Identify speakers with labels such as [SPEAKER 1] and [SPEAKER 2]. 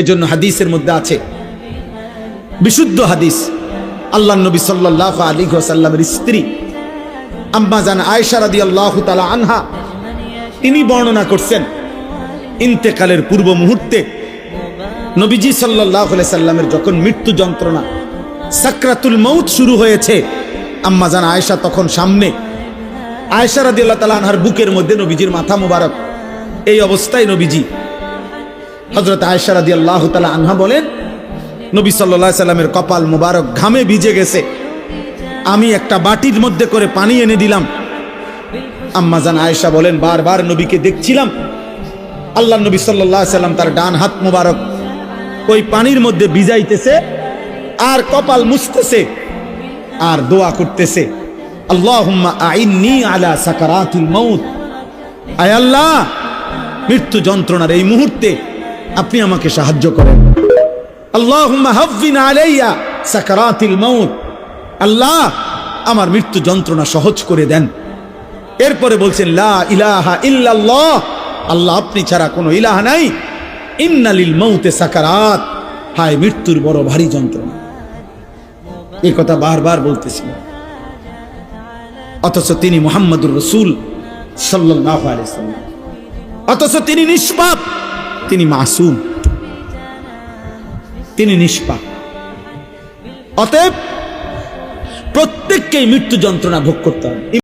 [SPEAKER 1] এজন্য হাদিসের মধ্যে আছে। বিশুদ্ধ হাদিস। আল্লাহ নবী সাল্লাহ আলী সাল্লামের স্ত্রী আম্মা জান আয়েশা রাদি আল্লাহ তালা আনহা, তিনি বর্ণনা করছেন, ইন্তেকালের পূর্ব মুহূর্তে নবীজি সাল্লাহ সাল্লামের যখন মৃত্যু যন্ত্রণা, সাকরাতুল মৌত শুরু হয়েছে, আম্মা জান আয়েশা তখন সামনে, আয়েশা রাদি আল্লাহ তালা আনহার বুকের মধ্যে নবীজির মাথা মুবারক। এই অবস্থায় নবীজি হজরত আয়েশা রাদি আল্লাহ তালা আনহা বলেন, নবী সাল্লাহ সাল্লামের কপাল মুবারক ঘামে ভিজে গেছে। আমি একটা বাটির মধ্যে করে পানি এনে দিলাম। আম্মাজান আয়েশা বলেন, বারবার নবীকে দেখছিলাম। আল্লাহ নবী সাল্লাহ সাল্লাম তার ডান হাত মুবারক ওই পানির মধ্যে ভিজাইতেছে আর কপাল মুছতেছে আর দোয়া করতেছে। আল্লাহুম্মা আলা আল্লাহ, মৃত্যু যন্ত্রণার এই মুহূর্তে আপনি আমাকে সাহায্য করেন। আল্লাহ আমার মৃত্যু যন্ত্রণা সহজ করে দেন। এরপরে বলছেন আল্লাহ আপনি ছাড়া কোনো ইলাহা নাই। ইন্নালিল মৌতে সাকারাত। হায়, মৃত্যুর বড় ভারী যন্ত্রণা। এই কথা বারবার বলতেছিলেন অথচ তিনি মোহাম্মদুর রসুল সাল্লাহ অথচ তিনি নিষ্পাপ। তিনি মাসুম। তিনি নিষ্পাপ। অতএব প্রত্যেককেই মৃত্যু যন্ত্রণা ভোগ করতে হবে।